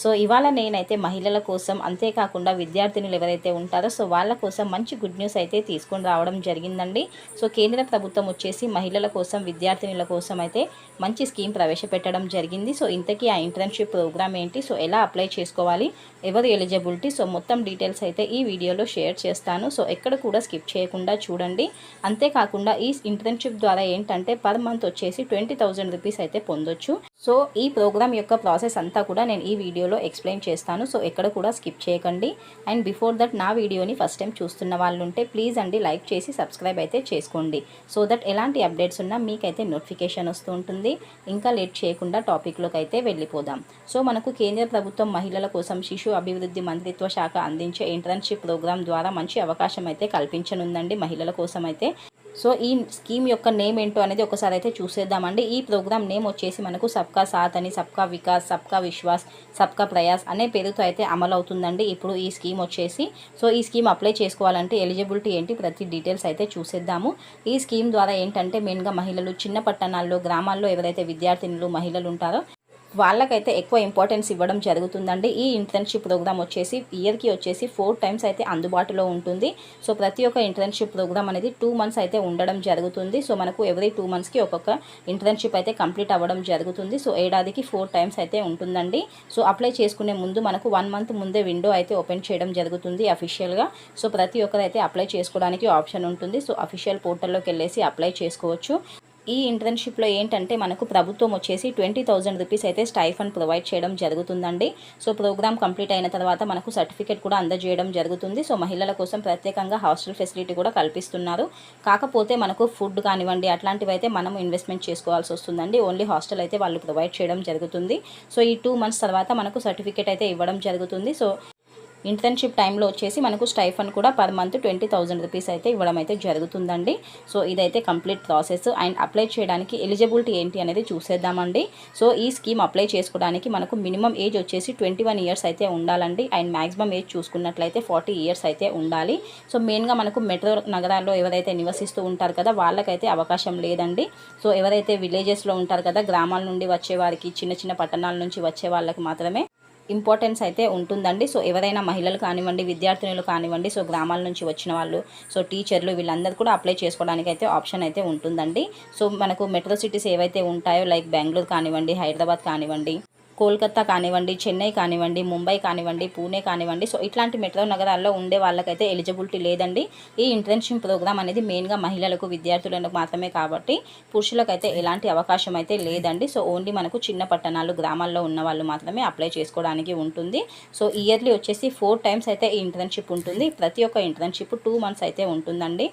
So ఇవాళ నేనైతే మహిళల కోసం అంతేకాకుండా విద్యార్థినులు ఎవరైతే ఉంటారో సో వాళ్ళ కోసం మంచి గుడ్ న్యూస్ అయితే తీసుకొని రావడం జరిగిందండి. సో కేంద్ర ప్రభుత్వం వచ్చేసి మహిళల కోసం విద్యార్థినుల కోసం అయితే మంచి స్కీమ్ ప్రవేశపెట్టడం జరిగింది. సో ఇంతకీ ఆ ఇంటర్న్షిప్ ప్రోగ్రామ్ ఏంటి సో ఎలా అప్లై చేసుకోవాలి ఎవరు ఎలిజిబిలిటీ సో మొత్తం డీటెయిల్స్ అయితే ఈ వీడియోలో షేర్ చేస్తాను. సో ఎక్కడ కూడా స్కిప్ చేయకుండా చూడండి. అంతేకాకుండా ఈ ఇంటర్న్షిప్ ద్వారా ఏంటంటే పర్ మంత్ వచ్చేసి ట్వంటీ థౌజండ్ రూపీస్ అయితే పొందొచ్చు. సో ఈ ప్రోగ్రామ్ యొక్క ప్రాసెస్ అంతా కూడా నేను ఈ వీడియో వీడియోలో ఎక్స్ప్లెయిన్ చేస్తాను. సో ఎక్కడ కూడా స్కిప్ చేయకండి. అండ్ బిఫోర్ దట్ నా వీడియోని ఫస్ట్ టైం చూస్తున్న వాళ్ళు ఉంటే ప్లీజ్ అండి లైక్ చేసి సబ్స్క్రైబ్ అయితే చేసుకోండి. సో దట్ ఎలాంటి అప్డేట్స్ ఉన్నా మీకైతే నోటిఫికేషన్ వస్తూ ఉంటుంది. ఇంకా లేట్ చేయకుండా టాపిక్లోకి అయితే వెళ్ళిపోదాం. సో మనకు కేంద్ర ప్రభుత్వం మహిళల కోసం శిశు అభివృద్ధి మంత్రిత్వ శాఖ అందించే ఇంటర్న్షిప్ ప్రోగ్రామ్ ద్వారా మంచి అవకాశం అయితే కల్పించనుందండి మహిళల కోసం అయితే. సో ఈ స్కీమ్ యొక్క నేమ్ ఏంటో అనేది ఒకసారి అయితే చూసేద్దామండి. ఈ ప్రోగ్రామ్ నేమ్ వచ్చేసి మనకు సబ్కా సాత్ అని సబ్కా వికాస్ సబ్కా విశ్వాస్ సబ్కా ప్రయాస్ అనే పేరుతో అయితే అమలు అవుతుందండి ఇప్పుడు ఈ స్కీమ్ వచ్చేసి. సో ఈ స్కీమ్ అప్లై చేసుకోవాలంటే ఎలిజిబిలిటీ ఏంటి ప్రతి డీటెయిల్స్ అయితే చూసేద్దాము. ఈ స్కీమ్ ద్వారా ఏంటంటే మెయిన్గా మహిళలు చిన్న పట్టణాల్లో గ్రామాల్లో ఎవరైతే విద్యార్థినులు మహిళలు ఉంటారో వాళ్ళకైతే ఎక్కువ ఇంపార్టెన్స్ ఇవ్వడం జరుగుతుందండి. ఈ ఇంటర్న్షిప్ ప్రోగ్రామ్ వచ్చేసి ఇయర్కి వచ్చేసి ఫోర్ టైమ్స్ అయితే అందుబాటులో ఉంటుంది. సో ప్రతి ఒక్క ఇంటర్న్షిప్ ప్రోగ్రామ్ అనేది టూ మంత్స్ అయితే ఉండడం జరుగుతుంది. సో మనకు ఎవ్రీ టూ మంత్స్కి ఒక్కొక్క ఇంటర్న్షిప్ అయితే కంప్లీట్ అవ్వడం జరుగుతుంది. సో ఏడాదికి ఫోర్ టైమ్స్ అయితే ఉంటుందండి. సో అప్లై చేసుకునే ముందు మనకు వన్ మంత్ ముందే విండో అయితే ఓపెన్ చేయడం జరుగుతుంది అఫీషియల్గా సో ప్రతి ఒక్కరైతే అప్లై చేసుకోవడానికి ఆప్షన్ ఉంటుంది. సో అఫీషియల్ పోర్టల్లోకి వెళ్ళేసి అప్లై చేసుకోవచ్చు. ఈ ఇంటర్న్షిప్లో ఏంటంటే మనకు ప్రభుత్వం వచ్చేసి ట్వంటీ థౌజండ్ రూపీస్ అయితే స్టైఫండ్ ప్రొవైడ్ చేయడం జరుగుతుందండి. సో ప్రోగ్రామ్ కంప్లీట్ అయిన తర్వాత మనకు సర్టిఫికేట్ కూడా అందజేయడం జరుగుతుంది. సో మహిళల కోసం ప్రత్యేకంగా హాస్టల్ ఫెసిలిటీ కూడా కల్పిస్తున్నారు. కాకపోతే మనకు ఫుడ్ కానివ్వండి అట్లాంటివి అయితే మనం ఇన్వెస్ట్మెంట్ చేసుకోవాల్సి వస్తుందండి. ఓన్లీ హాస్టల్ అయితే వాళ్ళు ప్రొవైడ్ చేయడం జరుగుతుంది. సో ఈ టూ మంత్స్ తర్వాత మనకు సర్టిఫికేట్ అయితే ఇవ్వడం జరుగుతుంది. సో ఇంటర్న్షిప్ టైంలో వచ్చేసి మనకు స్టైఫన్ కూడా per month twenty thousand rupees అయితే ఇవ్వడం అయితే జరుగుతుందండి. సో ఇదైతే కంప్లీట్ ప్రాసెస్. అండ్ అప్లై చేయడానికి ఎలిజిబిలిటీ ఏంటి అనేది చూసేద్దామండి. సో ఈ స్కీమ్ అప్లై చేసుకోవడానికి మనకు మినిమం ఏజ్ వచ్చేసి ట్వంటీ వన్ ఇయర్స్ అయితే ఉండాలండి. అండ్ మ్యాక్సిమం ఏజ్ చూసుకున్నట్లయితే ఫార్టీ ఇయర్స్ అయితే ఉండాలి. సో మెయిన్గా మనకు మెట్రో నగరాల్లో ఎవరైతే నివసిస్తూ ఉంటారు కదా వాళ్ళకైతే అవకాశం లేదండి. సో ఎవరైతే విలేజెస్లో ఉంటారు కదా గ్రామాల నుండి వచ్చే వారికి చిన్న చిన్న పట్టణాల నుంచి వచ్చే వాళ్ళకి మాత్రమే ఇంపార్టెన్స్ అయితే ఉంటుందండి. సో ఎవరైనా మహిళలు కానివ్వండి విద్యార్థినులు కానివ్వండి సో గ్రామాల నుంచి వచ్చిన వాళ్ళు సో టీచర్లు వీళ్ళందరూ కూడా అప్లై చేసుకోవడానికి అయితే ఆప్షన్ అయితే ఉంటుందండి. సో మనకు మెట్రో సిటీస్ ఏవైతే ఉంటాయో లైక్ బెంగళూరు కానివ్వండి హైదరాబాద్ కానివ్వండి కోల్కత్తా కానివ్వండి చెన్నై కానివ్వండి ముంబై కానివ్వండి పూణే కానివ్వండి. సో ఇట్లాంటి మెట్రో నగరాల్లో ఉండే వాళ్ళకైతే ఎలిజిబిలిటీ లేదండి. ఈ ఇంటర్న్షిప్ ప్రోగ్రామ్ అనేది మెయిన్గా మహిళలకు విద్యార్థులకు మాత్రమే కాబట్టి పురుషులకైతే ఎలాంటి అవకాశం అయితే లేదండి. సో ఓన్లీ మనకు చిన్న పట్టణాలు గ్రామాల్లో ఉన్న వాళ్ళు మాత్రమే అప్లై చేసుకోవడానికి ఉంటుంది. సో ఇయర్లీ వచ్చేసి ఫోర్ టైమ్స్ అయితే ఈ ఇంటర్న్షిప్ ఉంటుంది. ప్రతి ఒక్క ఇంటర్న్షిప్ టూ మంత్స్ అయితే ఉంటుందండి.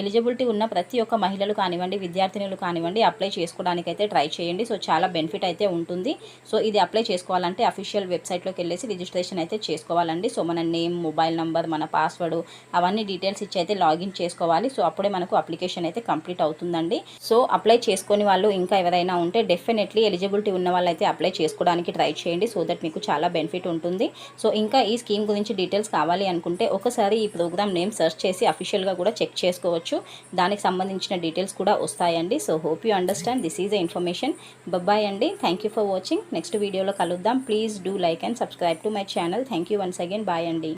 ఎలిజిబిలిటీ ఉన్న ప్రతి ఒక్క మహిళలు కానివ్వండి విద్యార్థినులు కానివ్వండి అప్లై చేసుకోవడానికి అయితే ట్రై చేయండి. సో చాలా బెనిఫిట్ అయితే ఉంటుంది. సో ఇది అప్లై చేసుకోవాలంటే అఫీషియల్ వెబ్సైట్లోకి వెళ్ళేసి రిజిస్ట్రేషన్ అయితే చేసుకోవాలండి. సో మన నేమ్ మొబైల్ నెంబర్ మన పాస్వర్డ్ అవన్నీ డీటెయిల్స్ ఇచ్చి అయితే లాగిన్ చేసుకోవాలి. సో అప్పుడే మనకు అప్లికేషన్ అయితే కంప్లీట్ అవుతుందండి. సో అప్లై చేసుకొని వాళ్ళు ఇంకా ఎవరైనా ఉంటే డెఫినెట్లీ ఎలిజిబిలిటీ ఉన్న వాళ్ళు అయితే అప్లై చేసుకోవడానికి ట్రై చేయండి. సో దట్ మీకు చాలా బెనిఫిట్ ఉంటుంది. సో ఇంకా ఈ స్కీమ్ గురించి డీటెయిల్స్ కావాలి అనుకుంటే ఒకసారి ఈ ప్రోగ్రామ్ నేమ్ సెర్చ్ చేసి అఫీషియల్గా కూడా చెక్ చేసుకోవచ్చు. దానికి సంబంధించిన డీటెయిల్స్ కూడా వస్తాయండి. So hope you understand this is the information bye bye అండి. Thank you for watching next వీడియోలో కలుద్దాం. Please do like and subscribe to my channel thank you once again bye అండి.